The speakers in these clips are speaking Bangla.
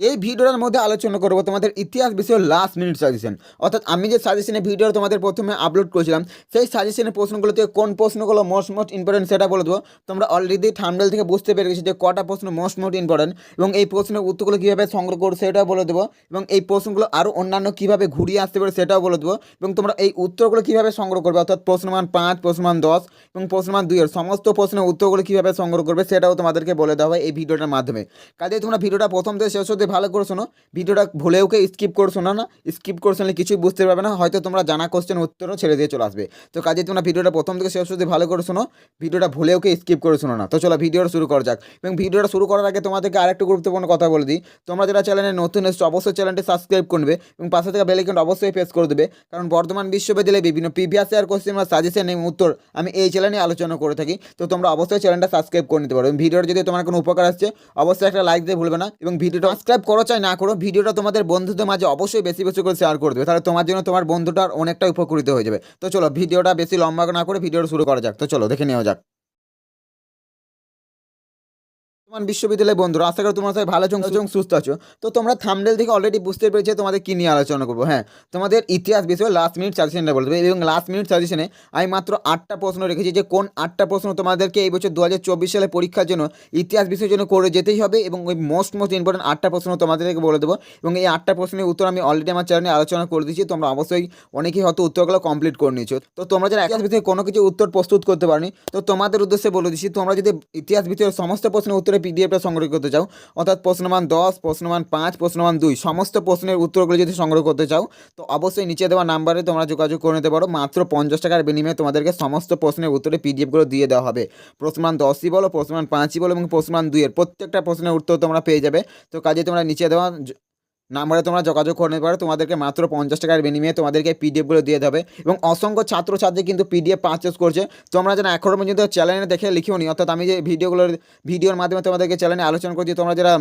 এই ভিডিওটার মধ্যে আলোচনা করব তোমাদের ইতিহাস বিষয়ে লাস্ট মিনিট সাজেশন অর্থাৎ আমি যে সাজেশনে ভিডিও তোমাদের প্রথমে আপলোড করেছিলাম, সেই সাজেশনের প্রশ্নগুলো থেকে কোন প্রশ্নগুলো মোস্ট মোস্ট ইম্পর্টেন্ট সেটা বলে দেবো। তোমরা অলরেডি থামডেল থেকে বুঝতে পেরে গেছো যে কটা প্রশ্ন মোস্ট মোস্ট ইম্পর্টেন্ট এবং এই প্রশ্নের উত্তরগুলো কীভাবে সংগ্রহ করো সেটাও বলে দেবো এবং এই প্রশ্নগুলো আরও অন্যান্য কীভাবে ঘুরিয়ে আসতে পারে সেটাও বলে দেবো এবং তোমরা এই উত্তরগুলো কীভাবে সংগ্রহ করবে, অর্থাৎ প্রশ্নমান পাঁচ প্রশ্নমান দশ এবং প্রশ্নমান দুইয়ের সমস্ত প্রশ্নের উত্তরগুলো কীভাবে সংগ্রহ করবে সেটাও তোমাদেরকে বলে দেওয়া হয় এই ভিডিওটার মাধ্যমে। কাজে তোমরা ভিডিওটা প্রথম থেকে শেষ হতে ভালো করে শোনো, ভিডিওটা ভুলেও কে স্কিপ করে শোনো না স্কিপ করে শুনলে কিছুই বুঝতে পারবে না, হয়তো তোমরা জানা কোশ্চেন উত্তরও ছেড়ে দিয়ে চলে আসবে। তো কাজে তোমরা ভিডিওটা প্রথম থেকে শেষ হতে ভালো করে শোনো, ভিডিওটা ভুলেও কে স্কিপ করে শোনো না। তো চলো ভিডিওটা শুরু করা যাক। এবং ভিডিওটা শুরু করার আগে তোমাদেরকে আরেকটা গুরুত্বপূর্ণ কথা বলে দিই। তোমরা যারা চ্যানেলে নতুন এসছো, অবশ্যই চ্যানেলটি সাবস্ক্রাইব করবে এবং পাশে থেকে বেলাইকন অবশ্যই প্রেস করে দেবে। কারণ বর্তমান বিশ্ববিদ্যালয়ে বিভিন্ন প্রিভিয়াস ইয়ার কোশ্চেন বা সাজেশন এবং উত্তর আমি এই চ্যানেলে আলোচনা করে থাকি। তো তোমরা অবশ্যই চ্যানেলটা সাবস্ক্রাইব করে নিতে পারো। এবং ভিডিওটা যদি তোমার কোনো উপকার আসছে, অবশ্যই একটা লাইক দিয়ে ভুলবে না। এবং ভিডিওটা সাবস্ক্রাইব করো, চাই না করো, ভিডিওটা তোমাদের বন্ধুদের মাঝে অবশ্যই বেশি বেশি করে শেয়ার করে দেবে। তাহলে তোমার জন্য তোমার বন্ধুটার অনেকটা উপকৃত হয়ে যাবে। তো চলো, ভিডিওটা বেশি লম্বা না করে ভিডিওটা শুরু করা যাক। তো চলো, দেখে নেওয়া যাক। বিশ্ববিদ্যালয় বন্ধুরা আশা করি তোমরা সবাই ভালো আছো এবং সুস্থ আছো। তো তোমরা থামডেল থেকে অলরেডি বুঝতে পেরেছ তোমাদের কী নিয়ে আলোচনা করব হ্যাঁ। তোমাদের ইতিহাস বিষয়ে লাস্ট মিনিট সাজেশনটা বলতে হবে এবং লাস্ট মিনিট সাজেশনে আমি মাত্র আটটা প্রশ্ন রেখেছি যে কোন আটটা প্রশ্ন তোমাদেরকে এই বছর দু হাজার চব্বিশ সালে পরীক্ষার জন্য ইতিহাস বিষয়ের জন্য করে যেতেই হবে এবং ওই মোস্ট মোস্ট ইম্পর্টেন্ট আটটা প্রশ্ন তোমাদেরকে বলে দেবো এবং এই আটটা প্রশ্নের উত্তর আমি অলরেডি আমার চ্যানেলে আলোচনা করে দিয়েছি তোমরা অবশ্যই অনেকেই হয়তো উত্তরগুলো কমপ্লিট করে নিয়েছো। তো তোমরা যারা ইতিহাস বিষয়ে কোনো কিছু উত্তর প্রস্তুত করতে পারনি তো তোমাদের উদ্দেশ্যে বলে দিচ্ছি তোমরা যদি ইতিহাস বিষয়ের সমস্ত প্রশ্নের উত্তরে পিডিএফটা সংগ্রহ করতে চাও, অর্থাৎ প্রশ্নমান দশ প্রশ্নমান পাঁচ প্রশ্নমান দুই, সমস্ত প্রশ্নের উত্তরগুলো যদি সংগ্রহ করতে চাও, তো অবশ্যই নিচে দেওয়া নাম্বারে তোমরা যোগাযোগ করে নিতে পারো। মাত্র পঞ্চাশ টাকার বিনিময়ে তোমাদেরকে সমস্ত প্রশ্নের উত্তরে পিডিএফগুলো দিয়ে দেওয়া হবে। প্রশ্নমান দশই বলো প্রশ্নমান পাঁচই বলো এবং প্রশ্নমান দুইয়ের প্রত্যেকটা প্রশ্নের উত্তর তোমরা পেয়ে যাবে। তো কাজে তোমরা নিচে দেওয়া নাম্বারে তোমরা যোগাযোগ করে নিতে পারো। তোমাদেরকে মাত্র পঞ্চাশ টাকার বিনিময়ে তোমাদেরকে পিডিএফগুলো দিয়ে দেবে এবং অসংখ্য ছাত্রছাত্রী কিন্তু পিডিএফ পারচেস করছে। তোমরা যেন এখনও পর্যন্ত চ্যানেলে দেখে লিখিও নি অর্থাৎ আমি যে ভিডিওগুলোর ভিডিওর মাধ্যমে তোমাদেরকে চ্যানেলে আলোচনা করছি, তোমরা যারা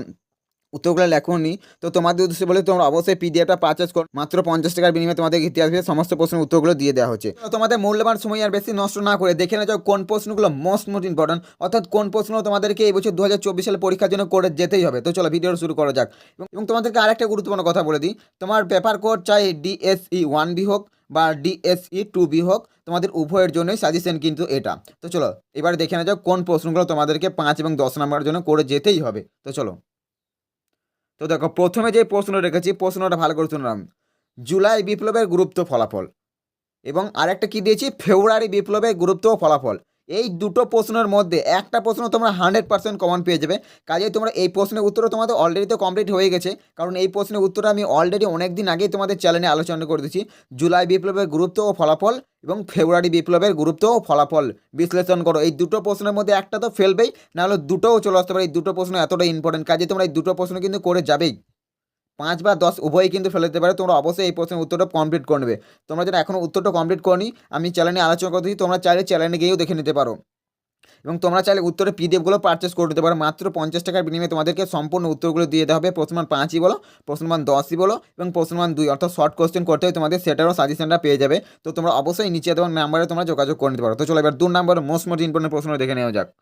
উত্তরগুলো লেখোনি। তো তোমাদের উদ্দেশ্যে বলে তোমরা অবশ্যই পিডিএফটা পারচেস করো। মাত্র পঞ্চাশ টাকার বিনিময়ে তোমাদের ইতিহাস সমস্ত প্রশ্নের উত্তরগুলো দিয়ে দেওয়া হচ্ছে। তোমাদের মূল্যবান সময় আর বেশি নষ্ট না করে দেখে না যাও কোন প্রশ্নগুলো মোস্ট মোস্ট ইম্পর্টেন্ট অর্থাৎ কোন প্রশ্ন তোমাদেরকে এই বছর দু হাজার চব্বিশ সালে পরীক্ষার জন্য করে যেতেই হবে। তো চলো ভিডিও শুরু করা যাক। এবং- এবং তোমাদেরকে আরেকটা গুরুত্বপূর্ণ কথা বলে দিই। তোমার পেপার কোড চাই ডিএসই ওয়ান বি হোক বা ডিএসই টু বি হোক। তোমাদের উভয়ের জন্যই সাজেশন কিন্তু এটা। তো চলো, এবার দেখে না যাও কোন প্রশ্নগুলো তোমাদেরকে পাঁচ এবং দশ নম্বরের জন্য করে যেতেই হবে। তো চলো। তো দেখো, প্রথমে যে প্রশ্ন রেখেছি, প্রশ্নটা ভালো করে শুনলাম। জুলাই বিপ্লবের গুরুত্ব ফলাফল এবং আরেকটা কি দিয়েছি? ফেব্রুয়ারি বিপ্লবের গুরুত্ব ফলাফল। এই দুটো প্রশ্নের মধ্যে একটা প্রশ্ন তোমরা হান্ড্রেড পার্সেন্ট কমন পেয়ে যাবে। কাজেই তোমরা এই প্রশ্নের উত্তরও তোমাদের অলরেডি তো কমপ্লিট হয়ে গেছে। কারণ এই প্রশ্নের উত্তর আমি অলরেডি অনেক দিন আগেই তোমাদের চ্যানেলে আলোচনা করে দিয়েছি। জুলাই বিপ্লবের গুরুত্ব ও ফলাফল এবং ফেব্রুয়ারি বিপ্লবের গুরুত্ব ও ফলাফল। বিশ্লেষণ করো, এই দুটো প্রশ্নের মধ্যে একটা তো ফেলবেই নাহলে দুটোও চলে আসতে পারে। এই দুটো প্রশ্ন এতটা ইম্পর্টেন্ট কাজে তোমরা এই দুটো প্রশ্ন কিন্তু করে যাবেই। পাঁচ বা দশ উভয়ই কিন্তু ফেলে দিতে পারে। তোমরা অবশ্যই এই প্রশ্নের উত্তরটা কমপ্লিট করে নেবে। তোমরা যারা এখনও উত্তরটা কমপ্লিট করনি, আমি চ্যানেলে আলোচনা করতে দিই, তোমরা চাইলে চ্যানেলে গিয়েও দেখে নিতে পারো। এবং তোমরা চাইলে উত্তরে পিডিএফগুলো পারচেস করে দিতে পারো। মাত্র পঞ্চাশ টাকার বিনিময়ে তোমাদেরকে সম্পূর্ণ উত্তরগুলো দিয়ে দেওয়া হবে। প্রশ্নমান পাঁচই বলো প্রশ্নমান দশই বলো, এবং প্রশ্নমান দুই, অর্থাৎ শর্ট কোশ্চেন করতে হয় তোমাদের সেটারও সাজেশনটা পেয়ে যাবে। তো তোমরা অবশ্যই নিচে দেওয়ার নাম্বারে তোমরা যোগাযোগ করে নিতে পারো। তো চলো এবার দু নম্বর মোস্ট মোস্ট ইম্পর্টেন্ট প্রশ্ন দেখে নেওয়া যাক।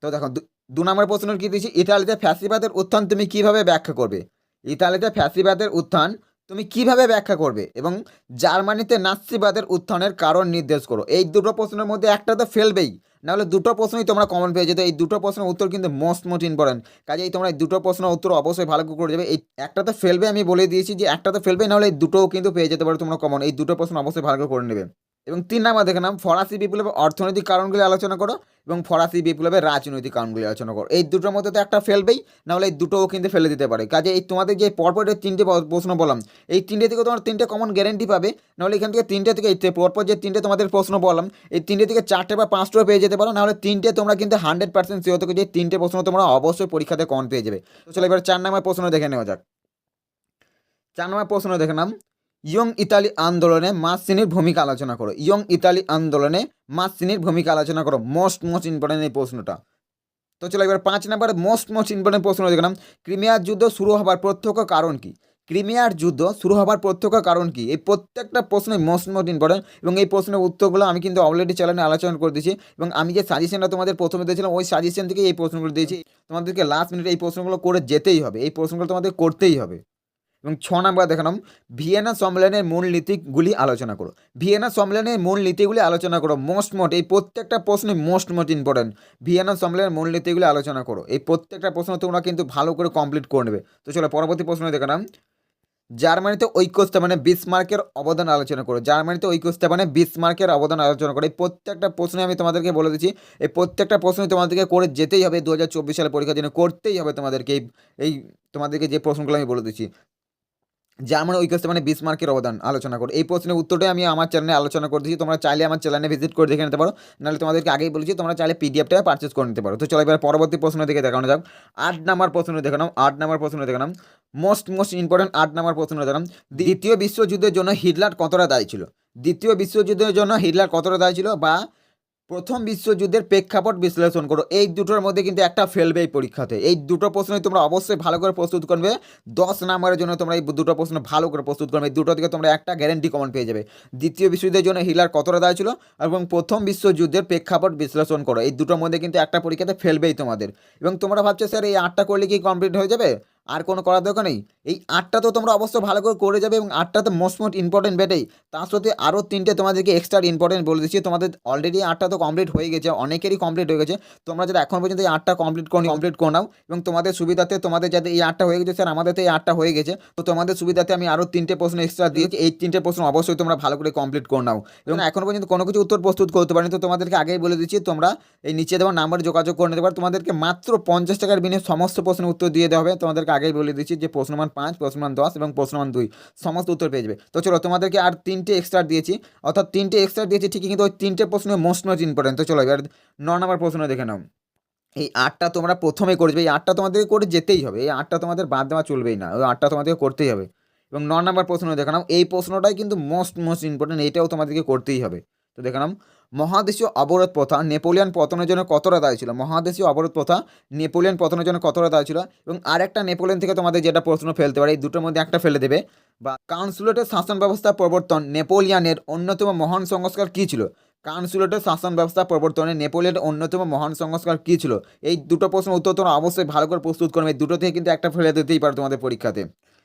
তো দেখো, দু- নম্বর প্রশ্ন কি দিয়েছি? ইতালিতে ফ্যাসিবাদের উত্থান তুমি কীভাবে ব্যাখ্যা করবে? ইতালিতে ফ্যাসিবাদের উত্থান তুমি কীভাবে ব্যাখ্যা করবে? এবং জার্মানিতে নাৎসিবাদের উত্থানের কারণ নির্দেশ করো। এই দুটো প্রশ্নের মধ্যে একটা তো ফেলবেই, নাহলে দুটো প্রশ্নই তোমরা কমন পেয়ে যেত। এই দুটো প্রশ্নের উত্তর কিন্তু মোস্ট মোস্ট ইম্পর্টেন্ট কাজেই তোমরা এই দুটো প্রশ্নের উত্তর অবশ্যই ভালো করে যাবে এই একটা তো ফেলবে, আমি বলে দিয়েছি যে একটা তো ফেলবে, নাহলে এই দুটোও কিন্তু পেয়ে যেতে পারো তোমরা কমন এই দুটো প্রশ্ন অবশ্যই ভালো করে নেবে। এবং তিন নাম্বার দেখে নাম ফরাসি বিপ্লবের অর্থনৈতিক কারণগুলি আলোচনা করো এবং ফরাসি বিপ্লবের রাজনৈতিক কারণগুলি আলোচনা করো। এই দুটোর মধ্যে তো একটা ফেলবেই, নাহলে এই দুটোও কিন্তু ফেলে দিতে পারে। কাজে এই তোমাদের যে পরপর যে তিনটে প্রশ্ন বললাম, এই তিনটে থেকে তোমার তিনটে কমন গ্যারেন্টি পাবে, নাহলে এখান থেকে তিনটে থেকে এই পরপর যে তিনটে তোমাদের প্রশ্ন বললাম, এই তিনটে থেকে চারটে বা পাঁচটাও পেয়ে যেতে পারো, নাহলে তিনটে তোমরা কিন্তু হান্ড্রেড পার্সেন্ট শিওর থেকে যে তিনটে প্রশ্ন তোমরা অবশ্যই পরীক্ষাতে কমন পেয়ে যাবে। চলো এবার চার নম্বর প্রশ্ন দেখে নেওয়া যাক। চার নম্বর প্রশ্ন দেখে নাম ইয়ং ইতালি আন্দোলনে মাসিনির ভূমিকা আলোচনা করো। ইয়ং ইতালি আন্দোলনে মাসিনির ভূমিকা আলোচনা করো। মোস্ট মোস্ট ইম্পর্টেন্ট এই প্রশ্নটা। তো চলো এবার পাঁচ নম্বরে মোস্ট মোস্ট ইম্পর্টেন্ট প্রশ্ন দেখলাম। ক্রিমিয়ার যুদ্ধ শুরু হবার প্রত্যক্ষ কারণ কি? ক্রিমিয়ার যুদ্ধ শুরু হবার প্রত্যক্ষ কারণ কি? এই প্রত্যেকটা প্রশ্নই মোস্ট মোস্ট ইম্পর্টেন্ট এবং এই প্রশ্নের উত্তরগুলো আমি কিন্তু অলরেডি চ্যানেলে আলোচনা করে দিয়েছি এবং আমি যে সাজেশনটা তোমাদের প্রথমে দিয়েছিলাম, ওই সাজেশন থেকে এই প্রশ্নগুলো দিয়েছি। তোমাদেরকে লাস্ট মিনিটে এই প্রশ্নগুলো করে যেতেই হবে। এই প্রশ্নগুলো তোমাদের করতেই হবে। এবং ছ নম্বর দেখালাম ভিয়েনা সম্মেলনের মূল নীতিগুলি আলোচনা করো। ভিয়েনা সম্মেলনের মূল নীতিগুলি আলোচনা করো। মোস্ট মোট এই প্রত্যেকটা প্রশ্নই মোস্ট মোট ইম্পর্টেন্ট ভিয়েনা সম্মেলনের মূল নীতিগুলি আলোচনা করো। এই প্রত্যেকটা প্রশ্ন তোমরা কিন্তু ভালো করে কমপ্লিট করে নেবে। তো চলো পরবর্তী প্রশ্ন দেখালাম জার্মানিতে ঐক্য স্থাপনে বিসমার্কের অবদান আলোচনা করো। জার্মানিতে ঐক্য স্থাপনে বিসমার্কের অবদান আলোচনা করো। এই প্রত্যেকটা প্রশ্নে আমি তোমাদেরকে বলে দিচ্ছি। এই প্রত্যেকটা প্রশ্ন তোমাদেরকে করে যেতেই হবে। দু হাজার চব্বিশ সালে পরীক্ষার জন্য করতেই হবে তোমাদেরকে। এই তোমাদেরকে যে প্রশ্নগুলো আমি বলে দিচ্ছি। জার্মান ঐক্য স্থাপনে বিসমার্কের অবদান আলোচনা করো। এই প্রশ্নের উত্তরটাই আমি আমার চ্যানেলে আলোচনা করে দিচ্ছি তোমরা চাইলে আমার চ্যানেলে ভিজিট করে দেখে নিতে পারো। নাহলে তোমাদেরকে আগেই বলেছি, তোমরা চাইলে পিডিএফটা পারচেস করে নিতে পারো। তো চলো এবার পরবর্তী প্রশ্ন দিকে দেখানো যাক। আট নাম্বার প্রশ্ন দেখানো আট নাম্বার প্রশ্ন দেখালাম মোস্ট মোস্ট ইম্পর্টেন্ট আট নাম্বার প্রশ্ন দেখালাম দ্বিতীয় বিশ্বযুদ্ধের জন্য হিটলার কতটা দায়ী ছিল? দ্বিতীয় বিশ্বযুদ্ধের জন্য হিটলার কতটা দায়ী ছিল বা প্রথম বিশ্বযুদ্ধের প্রেক্ষাপট বিশ্লেষণ করো। এই দুটোর মধ্যে কিন্তু একটা ফেলবে এই পরীক্ষাতে এই দুটো প্রশ্নই তোমরা অবশ্যই ভালো করে প্রস্তুত করবে। দশ নাম্বারের জন্য তোমরা এই দুটো প্রশ্ন ভালো করে প্রস্তুত করবে। এই দুটো থেকে তোমরা একটা গ্যারেন্টি কমন পেয়ে যাবে। দ্বিতীয় বিশ্বযুদ্ধের জন্য হিলার কতটা দায় ছিল? এবং প্রথম বিশ্বযুদ্ধের প্রেক্ষাপট বিশ্লেষণ করো। এই দুটোর মধ্যে কিন্তু একটা পরীক্ষাতে ফেলবেই তোমাদের। এবং তোমরা ভাবছ, স্যার, এই আটটা করলে কি কমপ্লিট হয়ে যাবে? আর কোনো করার দরকার নেই। এই আটটা তো তোমরা অবশ্যই ভালো করে করে যাবে এবং আটটা তো মোস্ট মোস্ট ইম্পর্টেন্ট বেটেই তার সাথে আরও তিনটে তোমাদেরকে এক্সট্রা ইম্পর্টেন্ট বলে দিচ্ছি। তোমাদের অলরেডি আটটা তো কমপ্লিট হয়ে গেছে, অনেকেরই কমপ্লিট হয়ে গেছে। তোমরা যাতে এখন পর্যন্ত এই আটটা কমপ্লিট করে কমপ্লিট করে নাও এবং তোমাদের সুবিধাতে তোমাদের যাতে এই আটটা হয়ে গেছে, স্যার, আমাদের তো এই আটটা হয়ে গেছে। তো তোমাদের সুবিধাতে আমি আরও তিনটে প্রশ্ন এক্সট্রা দিয়েছি। এই তিনটে প্রশ্ন অবশ্যই তোমরা ভালো করে কমপ্লিট করে নাও। এবং এখন পর্যন্ত কোনো কিছু উত্তর প্রস্তুত করতে পারিনি। তো তোমাদেরকে আগেই বলে দিচ্ছি, তোমরা এই নিচে দেওয়া নাম্বারে যোগাযোগ করে নিতে পারো। তোমাদেরকে মাত্র পঞ্চাশ টাকার বিনিময়ে সমস্ত প্রশ্নের উত্তর দিয়ে দেওয়া হবে। তোমাদেরকে আগেই বলে দিচ্ছি যে প্রশ্ন প্রশ্নমান পাঁচ প্রশ্নমান দশ এবং প্রশ্ন প্রশ্নমান দুই, সমস্ত উত্তর পেয়ে যাবে। তো চলো, তোমাদেরকে আর তিনটে এক্সট্রা দিয়েছি। অর্থাৎ তিনটে এক্সট্রা দিয়েছি ঠিকই, কিন্তু ওই তিনটে প্রশ্ন মোস্ট মোস্ট ইম্পর্টেন্ট তো চলো, এবার ন নম্বর প্রশ্ন দেখে নাও। এই আটটা তোমরা প্রথমে করবে, এই আটটা তোমাদেরকে করে যেতেই হবে। এই আটটা তোমাদের বাদ দেওয়া চলবেই না, ওই আটটা তোমাদেরকে করতেই হবে। এবং ন নম্বর প্রশ্ন দেখে নাও। এই প্রশ্নটাই কিন্তু মোস্ট মোস্ট ইম্পর্টেন্ট এইটাও তোমাদেরকে করতেই হবে। তো দেখে নাও, মহাদেশীয় অবরোধ প্রথা, নেপোলিয়ান পতনের জন্য কতটা দায়ী ছিল? মহাদেশীয় অবরোধ প্রথা, নেপোলিয়ান পতনের জন্য কতটা দায়ী ছিল? এবং আরেকটা নেপোলিয়ান থেকে তোমাদের যেটা প্রশ্ন ফেলতে পারে, এই দুটোর মধ্যে একটা ফেলে দেবে। বা কাউন্সুলেটের শাসন ব্যবস্থা প্রবর্তন, নেপোলিয়ানের অন্যতম মহান সংস্কার কী ছিল? কাউন্সুলেটের শাসন ব্যবস্থা প্রবর্তনে নেপোলিয়ানের অন্যতম মহান সংস্কার কী ছিল? এই দুটো প্রশ্ন উত্তর তোমরা অবশ্যই ভালো করে প্রস্তুত করবে, এই দুটো থেকে কিন্তু একটা ফেলে দিতেই পারো তোমাদের পরীক্ষাতে।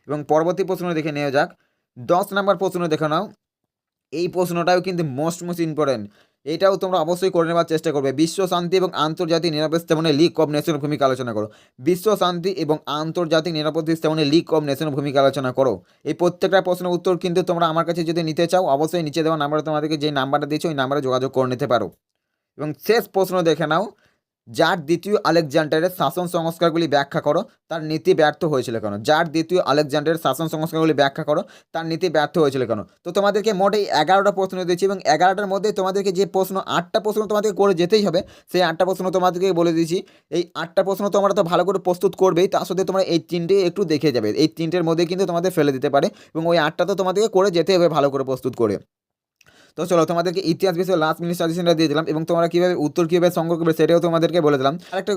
এবং পরবর্তী প্রশ্ন দেখে নেওয়া যাক। দশ নম্বর প্রশ্ন দেখে নাও। এই প্রশ্নটাও কিন্তু মোস্ট মোস্ট ইম্পর্টেন্ট এটাও তোমরা অবশ্যই করে নেওয়ার চেষ্টা করবে। বিশ্ব শান্তি এবং আন্তর্জাতিক নিরাপদ স্থাপনে লিগ অব নেশনের ভূমিকা আলোচনা করো। বিশ্ব শান্তি এবং আন্তর্জাতিক নিরাপত্তা স্থাপনে লিগ অব নেশনের ভূমিকা আলোচনা করো। এই প্রত্যেকটা প্রশ্নের উত্তর কিন্তু তোমরা আমার কাছে যদি নিতে চাও, অবশ্যই নিচে দেওয়া নাম্বারে তোমাদেরকে যে নাম্বারটা দিয়েছ, ওই নাম্বারে যোগাযোগ করে নিতে পারো। এবং শেষ প্রশ্ন দেখে নাও। যার দ্বিতীয় আলেকজান্ডারের শাসন সংস্কারগুলি ব্যাখ্যা করো, তার নীতি ব্যর্থ হয়েছিল কেন? যার দ্বিতীয় আলেকজান্ডারের শাসন সংস্কারগুলি ব্যাখ্যা করো, তার নীতি ব্যর্থ হয়েছিল কেন? তো তোমাদেরকে মোট এই এগারোটা প্রশ্ন দিয়েছি এবং এগারোটার মধ্যে তোমাদেরকে যে প্রশ্ন, আটটা প্রশ্ন তোমাদেরকে করে যেতেই হবে, সেই আটটা প্রশ্ন তোমাদেরকে বলে দিয়েছি। এই আটটা প্রশ্ন তোমরা তো ভালো করে প্রস্তুত করবেই, তার সাথে তোমরা এই তিনটে একটু দেখে যাবে। এই তিনটের মধ্যে কিন্তু তোমাদের ফেলে দিতে পারে এবং ওই আটটা তো তোমাদেরকে করে যেতে হবে ভালো করে প্রস্তুত করে। তো চলো তোমাদেরকে ইতিহাস বিষয়ে লাস্ট মিনিট সাজেশনটা দিয়ে দিলাম এবং তোমরা কীভাবে উত্তর কীভাবে সংগ্রহ করবে সেটাও তোমাদেরকে বলে দিলাম। আরেকটা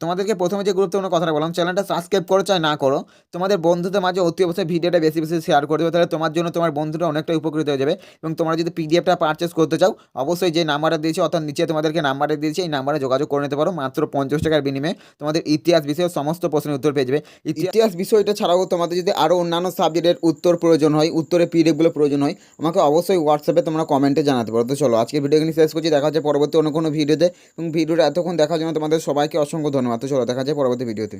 তোমাদেরকে প্রথমে যে গুরুত্বপূর্ণ কথাটা বললাম চ্যানেলটা সাবস্ক্রাইব করো, চাই না করো, তোমাদের বন্ধুদের মাঝে অতি অবশ্যই ভিডিওটা বেশি বেশি শেয়ার করে দেবে, তাহলে তোমার জন্য তোমার বন্ধুরা অনেকটা উপকৃত হয়ে যাবে এবং তোমরা যদি পিডিএফটা পারচেস করতে চাও, অবশ্যই যে নাম্বারটা দিয়েছি, অর্থাৎ নিচে তোমাদেরকে নাম্বারটা দিয়েছি, এই নাম্বারে যোগাযোগ করে নিতে পারো, মাত্র পঞ্চাশ টাকার বিনিময়ে তোমাদের ইতিহাস বিষয়ে সমস্ত প্রশ্নের উত্তর পেয়ে যাবে। ইতিহাস বিষয়টা ছাড়াও তোমাদের যদি আরও অন্যান্য সাবজেক্টের উত্তর প্রয়োজন হয়, উত্তরের পিডিএফগুলো প্রয়োজন হয়, আমাকে অবশ্যই হোয়াটসঅ্যাপে তোমরা কমেন্টে জানাতে পারো। তো চলো আজকে ভিডিও এখানে শেষ করছি, দেখা হচ্ছে পরবর্তী অন্য কোনো ভিডিওতে এবং ভিডিওটা এতক্ষণ দেখার জন্য তোমাদের সবাইকে অসংখ্য ধন্যবাদ তো চলো দেখা যায় পরবর্তী ভিডিওতে